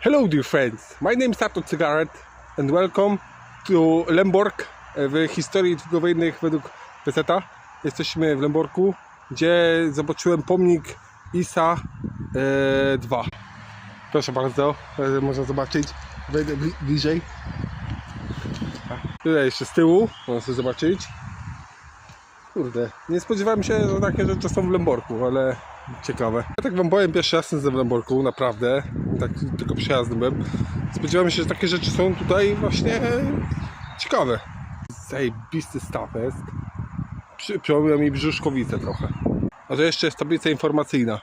Hello dear friends, my name is Arto Cygaret and welcome to Lemborg w historii długowojennych według Peseta. Jesteśmy w Lemborku, gdzie zobaczyłem pomnik ISA e, 2. Proszę bardzo, e, można zobaczyć, wejdę bli- bliżej. Tutaj jeszcze z tyłu, można sobie zobaczyć. Kurde, nie spodziewałem się, że takie rzeczy są w Lemborku, ale ciekawe. Ja tak wam powiem, pierwszy raz jestem w naprawdę. Tak tylko przejazdem byłem. Spodziewałem się, że takie rzeczy są tutaj właśnie ciekawe. Zajebisty staw jest. Przy- Przypomina mi brzuszkowicę trochę. A to jeszcze jest tablica informacyjna.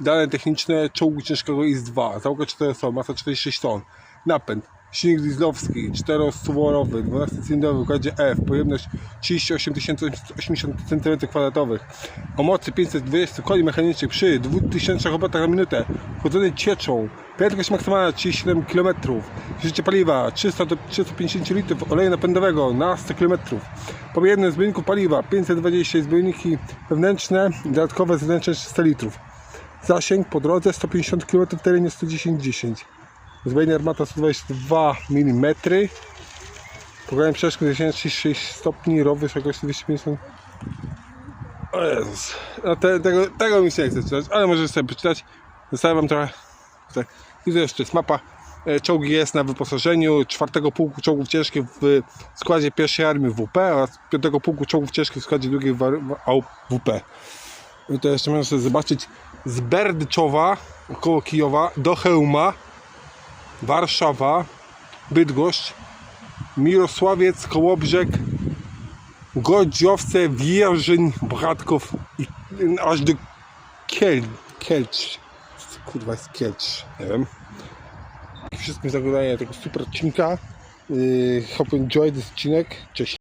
Dane techniczne czołgu ciężkiego IS-2. Załoga 4 osoby, masa 46 ton. Napęd. Silnik dieslowski, 4-stworowy, 12-cylindrowy w układzie F, pojemność 38 080 cm2, o mocy 520 koni mechanicznych przy 2000 obrotach na minutę, chłodzony cieczą, prędkość maksymalna 37 km, zużycie paliwa 300 do 350 litrów oleju napędowego na 100 km, pomierne zbiorników paliwa 520 zbiorniki wewnętrzne, dodatkowe zewnętrzne 300 litrów. Zasięg po drodze 150 km w terenie 110-10. Zbędna armata 122 mm. Program przeszkód 36 stopni, rowy jakoś 250. O Jezus. No te, tego, tego mi się nie chce czytać, ale możesz sobie przeczytać. Zostawiam wam trochę. Tutaj. I tu jeszcze jest mapa. E, Czołgi jest na wyposażeniu czwartego pułku czołgów ciężkich w składzie pierwszej armii WP oraz piątego pułku czołgów ciężkich w składzie drugiej AWP. I to jeszcze można sobie zobaczyć z Berdczowa około Kijowa do Chełma Warszawa, Bydgoszcz, Mirosławiec, Kołobrzeg, Godziowce, Wierzyn, Bratków i aż do Kiel, Kielcz. Kurwa jest Kielcz, nie wiem. Wszystkim za tego super odcinka. Yy, hope enjoy this odcinek. Cześć.